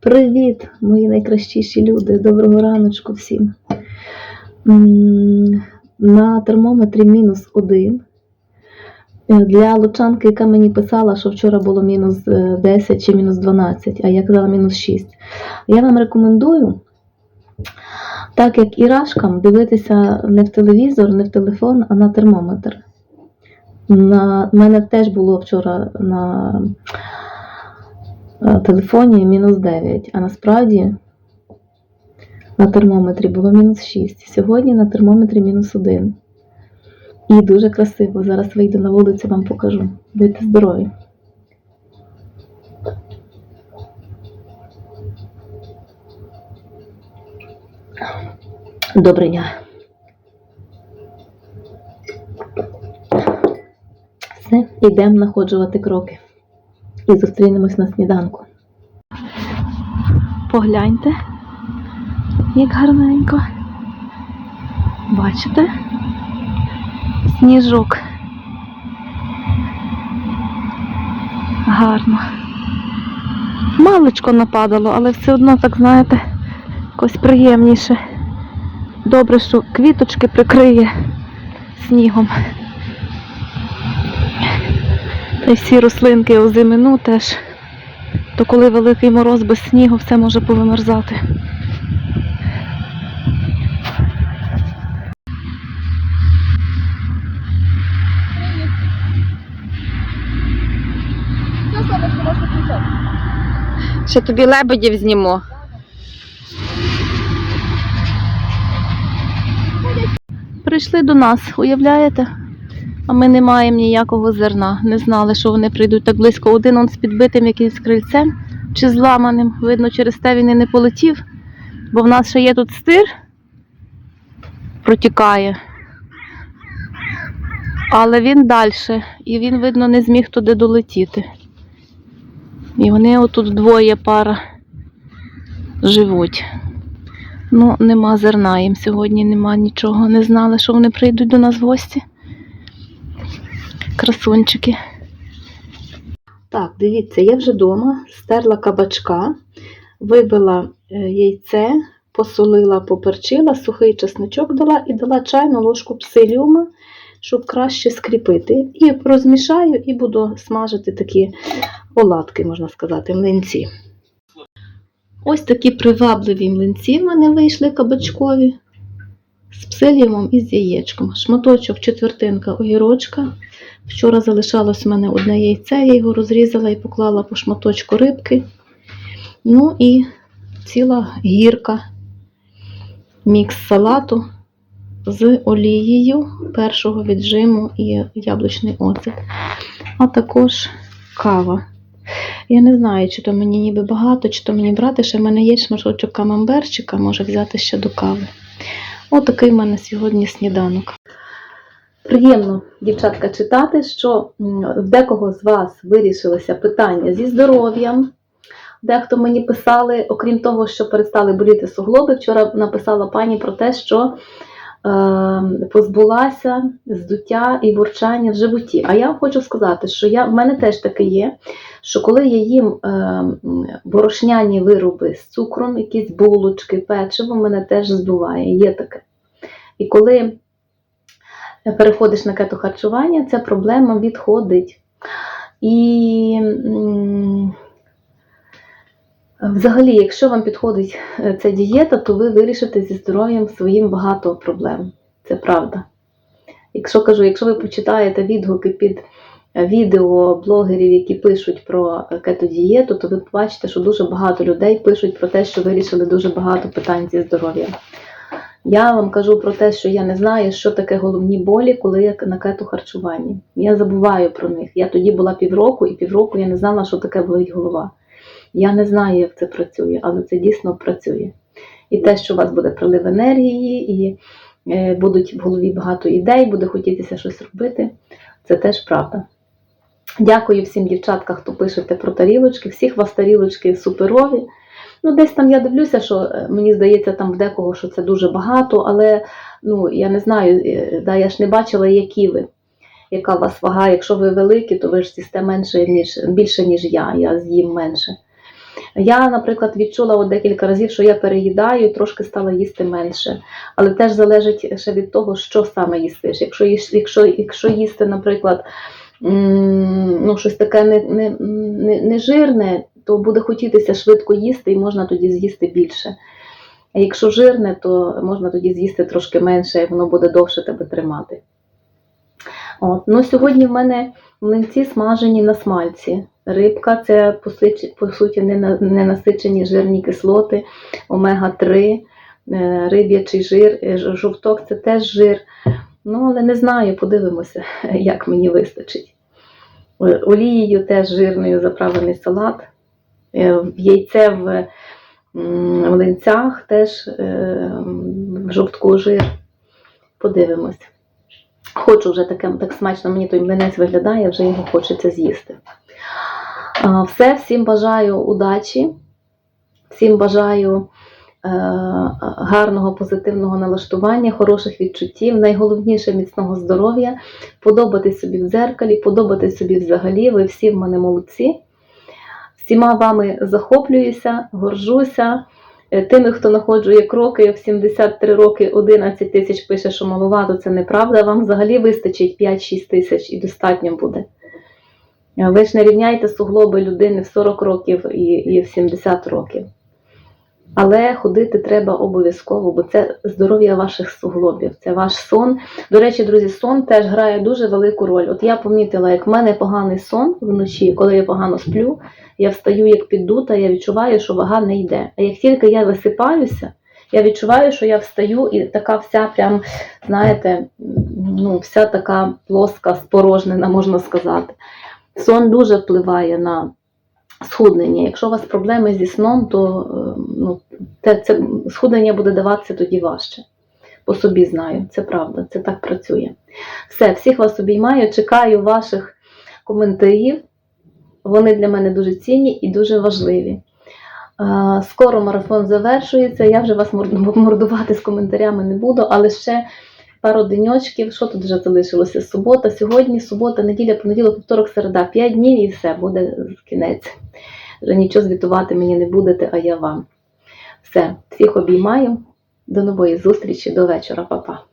Привіт, мої найкращіші люди. Доброго раночку всім. На термометрі мінус один. Е, Для лучанки, яка мені писала, що вчора було мінус е, 10 чи мінус 12, а я казала мінус 6. Я вам рекомендую, так як і рашкам, дивитися не в телевізор, не в телефон, а на термометр. На мене теж було вчора на е, телефоні мінус 9, а насправді на термометрі було мінус 6. Сьогодні на термометрі мінус 1. І дуже красиво. Зараз вийду на вулицю, вам покажу. Будьте здорові. Добрий дня. Все, йдемо находжувати кроки. І зустрінемось на сніданку. Погляньте, як гарненько. Бачите? Сніжок. Гарно. Маличко нападало, але все одно, так знаєте, якось приємніше. Добре, що квіточки прикриє снігом. Та й всі рослинки озимину теж. То коли великий мороз без снігу, все може повимерзати. Ще тобі лебедів зніму. Прийшли до нас, уявляєте? А ми не маємо ніякого зерна. Не знали, що вони прийдуть так близько. Один он з підбитим якимось крильцем чи зламаним. Видно, через те він і не полетів, бо в нас ще є тут стир, протікає. Але він далі, і він, видно, не зміг туди долетіти. І вони отут двоє пара живуть. Ну, нема зерна їм сьогодні, нема нічого. Не знали, що вони прийдуть до нас в гості. Красунчики. Так, дивіться, я вже вдома стерла кабачка, вибила е, яйце, посолила, поперчила, сухий чесничок дала і дала чайну ложку псиліума, щоб краще скріпити. І розмішаю і буду смажити такі оладки, можна сказати, млинці. Ось такі привабливі млинці в мене вийшли кабачкові з псиліумом і з яєчком. Шматочок, четвертинка огірочка. Вчора залишалось в мене одне яйце, я його розрізала і поклала по шматочку рибки. Ну і ціла гірка мікс салату з олією першого віджиму і яблучний оцет. А також кава. Я не знаю, чи то мені ніби багато, чи то мені брати, ще в мене є шматочок камамберчика, може взяти ще до кави. Отакий в мене сьогодні сніданок. Приємно, дівчатка, читати, що в декого з вас вирішилося питання зі здоров'ям. Дехто мені писали, окрім того, що перестали боліти суглоби, вчора написала пані про те, що позбулася здуття і бурчання в животі. А я хочу сказати, що я, в мене теж таке є, що коли я їм е, борошняні вироби з цукром, якісь булочки, печиво, мене теж збиває. Є таке. І коли переходиш на кетохарчування, ця проблема відходить. І взагалі, якщо вам підходить е, ця дієта, то ви вирішите зі здоров'ям своїм багато проблем. Це правда. Якщо кажу, якщо ви почитаєте відгуки під е, відео блогерів, які пишуть про е, кетодієту, то ви побачите, що дуже багато людей пишуть про те, що вирішили дуже багато питань зі здоров'ям. Я вам кажу про те, що я не знаю, що таке головні болі, коли я на кетохарчуванні. Я забуваю про них. Я тоді була півроку, і півроку я не знала, що таке болить голова. Я не знаю, як це працює, але це дійсно працює. І те, що у вас буде прилив енергії, і е, будуть в голові багато ідей, буде хотітися щось робити, це теж правда. Дякую всім дівчаткам, хто пишете про тарілочки. Всіх вас тарілочки суперові. Ну, десь там я дивлюся, що е, мені здається, там в декого, що це дуже багато, але ну, я не знаю, е, да, я ж не бачила, які ви, яка у вас вага. Якщо ви великі, то ви ж з'їсте менше, ніж, більше, ніж я, я з'їм менше. Я, наприклад, відчула от декілька разів, що я переїдаю, трошки стала їсти менше. Але теж залежить ще від того, що саме їстиш. Якщо, якщо, якщо їсти, наприклад, ну, щось таке не, не, не, не жирне, то буде хотітися швидко їсти і можна тоді з'їсти більше. А якщо жирне, то можна тоді з'їсти трошки менше, і воно буде довше тебе тримати. От. Ну, сьогодні в мене млинці смажені на смальці. Рибка це по суті, ненасичені жирні кислоти, омега-3, е, риб'ячий жир, е, жовток це теж жир. Ну, але не знаю, подивимося, як мені вистачить. Олією теж жирною заправлений салат. Е, Яйце в млинцях теж в жовтку жир. Подивимось. Хочу вже таке, так смачно мені той млинець виглядає, вже його хочеться з'їсти. А, Все, всім бажаю удачі, всім бажаю е, гарного, позитивного налаштування, хороших відчуттів, найголовніше міцного здоров'я, подобатись собі в дзеркалі, подобатись собі взагалі. Ви всі в мене молодці. Всіма вами захоплююся, горжуся. Е, Тими, хто находжує кроки, в 73 роки 11 тисяч пише, що маловато, це неправда. Вам взагалі вистачить 5-6 тисяч і достатньо буде. Е, Ви ж не рівняйте суглоби людини в 40 років і, і в 70 років. Але ходити треба обов'язково, бо це здоров'я ваших суглобів, це ваш сон. До речі, друзі, сон теж грає дуже велику роль. От я помітила, як в мене поганий сон вночі, коли я погано сплю, я встаю як піддута, я відчуваю, що вага не йде. А як тільки я висипаюся, я відчуваю, що я встаю і така вся, прям, знаєте, ну, вся така плоска, спорожнена, можна сказати. Сон дуже впливає на схуднення. Якщо у вас проблеми зі сном, то е, ну, те, це, схуднення буде даватися тоді важче. По собі знаю, це правда, це так працює. Все, всіх вас обіймаю, чекаю ваших коментарів. Вони для мене дуже цінні і дуже важливі. Е, Скоро марафон завершується. Я вже вас мордувати з коментарями не буду, але ще пару деньочків. Що тут вже залишилося? Субота, сьогодні, субота, неділя, понеділок, вівторок, середа. П'ять днів і все, буде кінець. Вже нічого звітувати мені не будете, а я вам. Все, всіх обіймаю. До нової зустрічі, до вечора, Па-па.